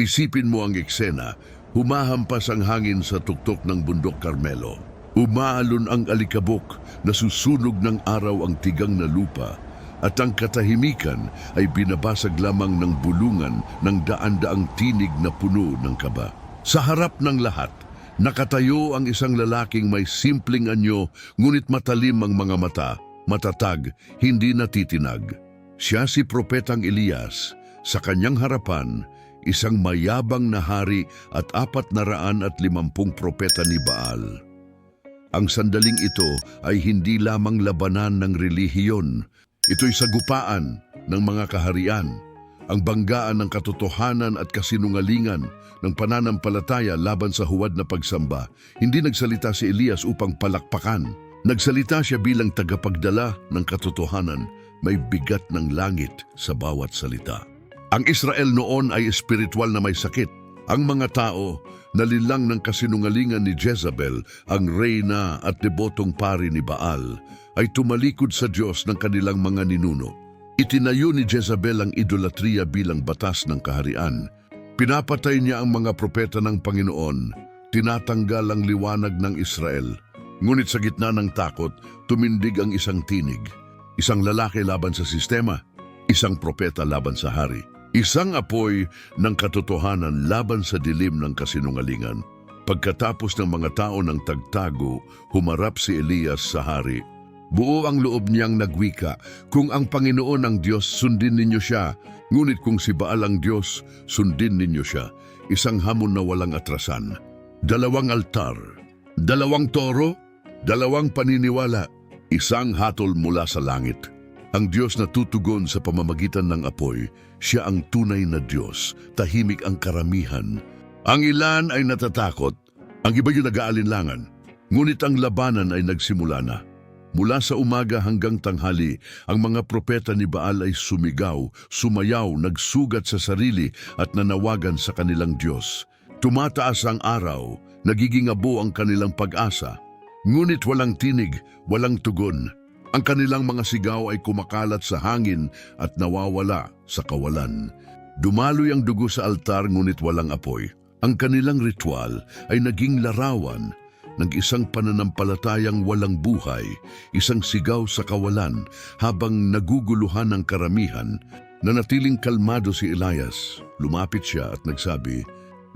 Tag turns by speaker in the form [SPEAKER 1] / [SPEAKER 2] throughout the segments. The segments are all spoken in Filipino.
[SPEAKER 1] Isipin mo ang eksena, humahampas ang hangin sa tuktok ng bundok Carmelo. Umaalon ang alikabok, nasusunog ng araw ang tigang na lupa, at ang katahimikan ay binabasag lamang ng bulungan ng daan-daang tinig na puno ng kaba. Sa harap ng lahat, nakatayo ang isang lalaking may simpleng anyo ngunit matalim ang mga mata, matatag, hindi natitinag. Siya si Propetang Elias. Sa kanyang harapan, isang mayabang na hari at apat na raan at limampung propeta ni Baal. Ang sandaling ito ay hindi lamang labanan ng relihiyon. Ito'y sagupaan ng mga kaharian, ang banggaan ng katotohanan at kasinungalingan ng pananampalataya laban sa huwad na pagsamba. Hindi nagsalita si Elias upang palakpakan. Nagsalita siya bilang tagapagdala ng katotohanan, may bigat ng langit sa bawat salita. Ang Israel noon ay espiritual na may sakit. Ang mga tao, nalilang ng kasinungalingan ni Jezebel, ang reyna at debotong pari ni Baal, ay tumalikod sa Diyos ng kanilang mga ninuno. Itinayo ni Jezebel ang idolatria bilang batas ng kaharian. Pinapatay niya ang mga propeta ng Panginoon, tinatanggal ang liwanag ng Israel. Ngunit sa gitna ng takot, tumindig ang isang tinig. Isang lalaki laban sa sistema, isang propeta laban sa hari. Isang apoy ng katotohanan laban sa dilim ng kasinungalingan. Pagkatapos ng mga tao ng tagtago, humarap si Elias sa hari. Buo ang loob niyang nagwika, kung ang Panginoon ang Diyos, sundin ninyo siya. Ngunit kung si Baal ang Diyos, sundin ninyo siya. Isang hamon na walang atrasan. Dalawang altar, dalawang toro, dalawang paniniwala, isang hatol mula sa langit. Ang Diyos na tutugon sa pamamagitan ng apoy, siya ang tunay na Diyos, tahimik ang karamihan. Ang ilan ay natatakot, ang iba yung nag-aalinlangan. Ngunit ang labanan ay nagsimula na. Mula sa umaga hanggang tanghali, ang mga propeta ni Baal ay sumigaw, sumayaw, nagsugat sa sarili at nanawagan sa kanilang Diyos. Tumataas ang araw, nagiging abo ang kanilang pag-asa. Ngunit walang tinig, walang tugon. Ang kanilang mga sigaw ay kumakalat sa hangin at nawawala sa kawalan. Dumaloy ang dugo sa altar ngunit walang apoy. Ang kanilang ritual ay naging larawan ng isang pananampalatayang walang buhay, isang sigaw sa kawalan habang naguguluhan ng karamihan. Nanatiling kalmado si Elias. Lumapit siya at nagsabi,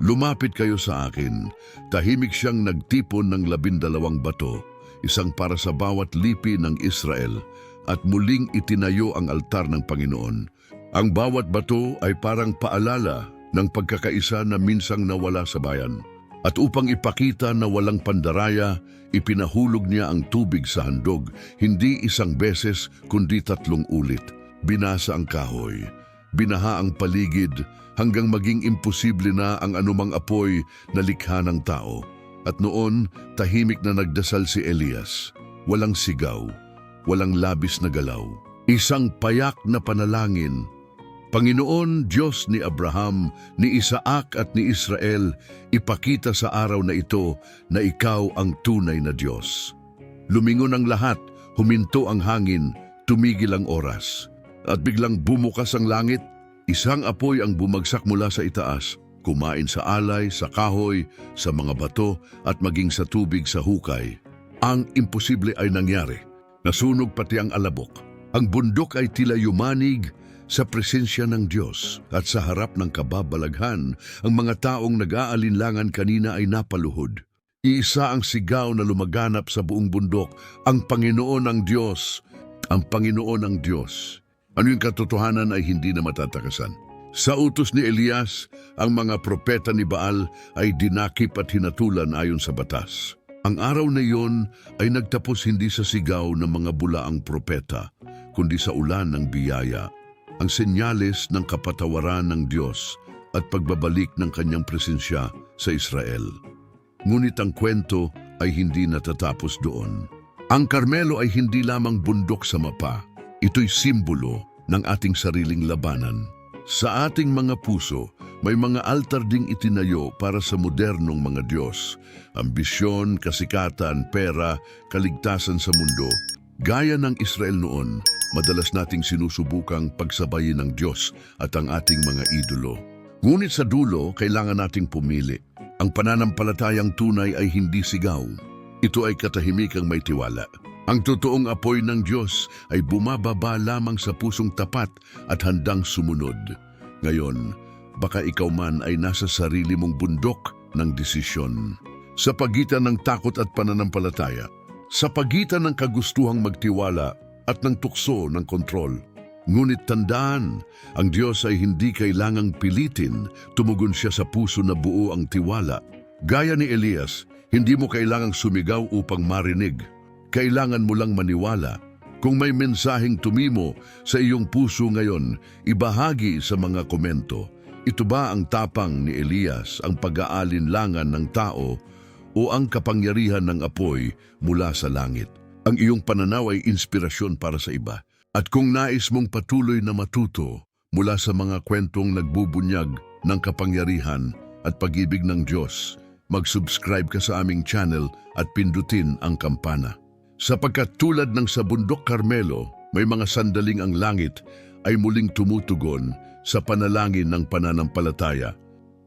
[SPEAKER 1] Lumapit kayo sa akin. Tahimik siyang nagtipon ng labindalawang bato, isang para sa bawat lipi ng Israel, at muling itinayo ang altar ng Panginoon. Ang bawat bato ay parang paalala ng pagkakaisa na minsang nawala sa bayan. At upang ipakita na walang pandaraya, ipinahulog niya ang tubig sa handog, hindi isang beses kundi tatlong ulit. Binasa ang kahoy, binaha ang paligid hanggang maging imposible na ang anumang apoy na likha ng tao. At noon, tahimik na nagdasal si Elias. Walang sigaw, walang labis na galaw. Isang payak na panalangin Panginoon, Diyos ni Abraham, ni Isaac at ni Israel, ipakita sa araw na ito na ikaw ang tunay na Diyos. Lumingon ang lahat, huminto ang hangin, tumigil ang oras. At biglang bumukas ang langit, isang apoy ang bumagsak mula sa itaas, kumain sa alay, sa kahoy, sa mga bato at maging sa tubig sa hukay. Ang imposible ay nangyari. Nasunog pati ang alabok. Ang bundok ay tila yumanig, sa presensya ng Diyos at sa harap ng kababalaghan, ang mga taong nag-aalinlangan kanina ay napaluhod. Iisa ang sigaw na lumaganap sa buong bundok, ang Panginoon ang Diyos, ang Panginoon ang Diyos. Ano yung katotohanan ay hindi na matatakasan. Sa utos ni Elias, ang mga propeta ni Baal ay dinakip at hinatulan ayon sa batas. Ang araw na iyon ay nagtapos hindi sa sigaw ng mga bulaang propeta, kundi sa ulan ng biyaya ang senyales ng kapatawaran ng Diyos at pagbabalik ng kanyang presensya sa Israel. Ngunit ang kwento ay hindi natatapos doon. Ang Karmelo ay hindi lamang bundok sa mapa. Ito'y simbolo ng ating sariling labanan. Sa ating mga puso, may mga altar ding itinayo para sa modernong mga Diyos. Ambisyon, kasikatan, pera, kaligtasan sa mundo. Gaya ng Israel noon, madalas nating sinusubukang pagsabayin ng Diyos at ang ating mga idolo. Ngunit sa dulo, kailangan nating pumili. Ang pananampalatayang tunay ay hindi sigaw. Ito ay katahimikang may tiwala. Ang totoong apoy ng Diyos ay bumababa lamang sa pusong tapat at handang sumunod. Ngayon, baka ikaw man ay nasa sarili mong bundok ng desisyon. Sa pagitan ng takot at pananampalataya, sa pagitan ng kagustuhang magtiwala at ng tukso ng kontrol. Ngunit tandaan, ang Diyos ay hindi kailangang pilitin, tumugon siya sa puso na buo ang tiwala. Gaya ni Elias, hindi mo kailangang sumigaw upang marinig. Kailangan mo lang maniwala. Kung may mensaheng tumimo sa iyong puso ngayon, ibahagi sa mga komento. Ito ba ang tapang ni Elias, ang pag-aalinlangan ng tao, o ang kapangyarihan ng apoy mula sa langit? Ang iyong pananaw ay inspirasyon para sa iba. At kung nais mong patuloy na matuto mula sa mga kwentong nagbubunyag ng kapangyarihan at pag-ibig ng Diyos, mag-subscribe ka sa aming channel at pindutin ang kampana. Sapagkat tulad ng sa bundok Carmelo, may mga sandaling ang langit ay muling tumutugon sa panalangin ng pananampalataya